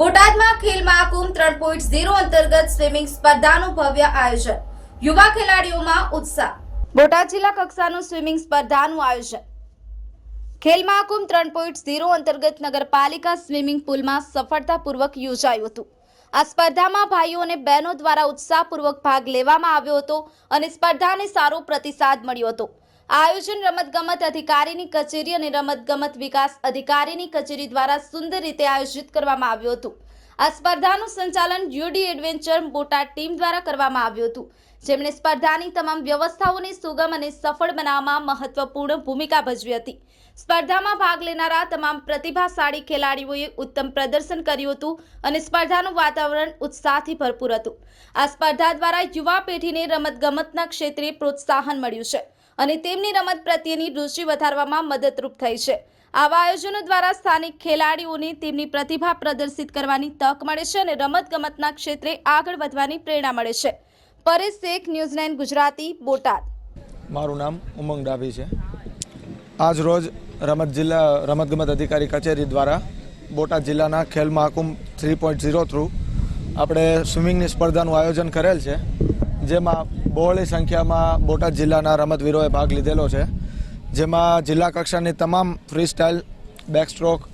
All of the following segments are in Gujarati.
બોટાદમાં ખેલ મહાકુંભ ત્રણ પોઈન્ટ ઝીરો અંતર્ગત સ્વિમિંગ સ્પર્ધાનું ભવ્ય આયોજન. યુવા ખેલાડીઓમાં ઉત્સાહ. બોટાદ જિલ્લા કક્ષાનું સ્વિમિંગ સ્પર્ધાનું આયોજન. ખેલ મહાકુંભ ત્રણ પોઈન્ટ ઝીરો અંતર્ગત નગરપાલિકા સ્વિમિંગ પુલમાં સફળતાપૂર્વક યોજાયું હતું. આ સ્પર્ધામાં ભાઈઓ અને બહેનો દ્વારા ઉત્સાહપૂર્વક ભાગ લેવામાં આવ્યો હતો અને સ્પર્ધાને સારો પ્રતિસાદ મળ્યો હતો. આયોજન રમતગમત અધિકારીની કચેરી અને રમતગમત વિકાસ અધિકારીની કચેરી દ્વારા સુંદર રીતે આયોજિત કરવામાં આવ્યું હતું. આ સ્પર્ધાનું સંચાલન યુડી એડવેન્ચર બોટાદ ટીમ દ્વારા કરવામાં આવ્યું હતું. જેમણે સ્પર્ધાની તમામ વ્યવસ્થાઓને સુગમ અને સફળ બનાવવામાં મહત્વપૂર્ણ ભૂમિકા ભજવી હતી. સ્પર્ધામાં ભાગ લેનારા તમામ પ્રતિભાશાળી ખેલાડીઓએ ઉત્તમ પ્રદર્શન કર્યું હતું અને સ્પર્ધાનું વાતાવરણ ઉત્સાહથી ભરપૂર હતું. આ સ્પર્ધા દ્વારા યુવા પેઢીને રમતગમતના ક્ષેત્રે પ્રોત્સાહન મળ્યું છે. અને તેમની રમત પ્રત્યેની રુચિ વધારવામાં મદદરૂપ થઈ છે. આવા આયોજનો દ્વારા સ્થાનિક ખેલાડીઓને તેમની પ્રતિભા પ્રદર્શિત કરવાની તક મળે છે અને રમતગમતના ક્ષેત્રે આગળ વધવાની પ્રેરણા મળે છે. Paresh Shaikh, news nine Gujarati, Botad. મારું નામ ઉમંગ ડાભી છે. આજ રોજ રમત જિલ્લા, રમતગમત અધિકારી કચેરી દ્વારા બોટાદ જિલ્લાના Khel Mahakumbh three point zero through આપણે સ્વિમિંગની સ્પર્ધાનું આયોજન કરેલ છે, જેમાં બહોળી સંખ્યામાં બોટાદ જિલ્લાના રમતવીરોએ ભાગ લીધેલો છે, જેમાં જિલ્લા કક્ષાની તમામ ફ્રી સ્ટાઇલ બેકસ્ટ્રોક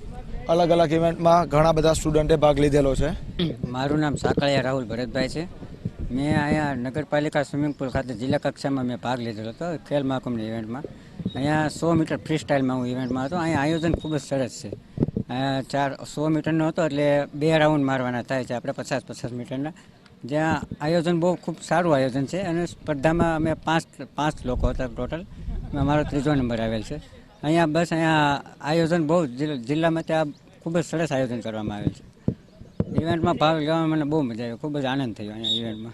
અલગ અલગ ઇવેન્ટમાં ઘણા બધા સ્ટુડન્ટે ભાગ લીધેલો છે. મારું નામ સાકળિયા રાહુલ ભરતભાઈ છે. મેં અહીંયા નગરપાલિકા સ્વિમિંગ પુલ ખાતે જિલ્લા કક્ષામાં મેં ભાગ લીધેલો હતો, ખેલ મહાકુંભની ઇવેન્ટમાં અહીંયા સો મીટર ફ્રી સ્ટાઇલમાં હું ઇવેન્ટમાં હતો. અહીંયા આયોજન ખૂબ જ સરસ છે. અહીંયા ચાર સો મીટરનો હતો એટલે બે રાઉન્ડ મારવાના થાય છે, આપણે પચાસ પચાસ મીટરના. જ્યાં આયોજન બહુ ખૂબ સારું આયોજન છે અને સ્પર્ધામાં અમે પાંચ પાંચ લોકો હતા ટોટલ. અમારો ત્રીજો નંબર આવેલ છે. અહીંયા બસ અહીંયા આયોજન બહુ જિલ્લા- જિલ્લામાં ત્યાં ખૂબ જ સરસ આયોજન કરવામાં આવેલ છે. ઇવેન્ટમાં ભાગ લેવામાં મને બહુ મજા આવી, ખૂબ જ આનંદ થયો અહીંયા ઇવેન્ટમાં.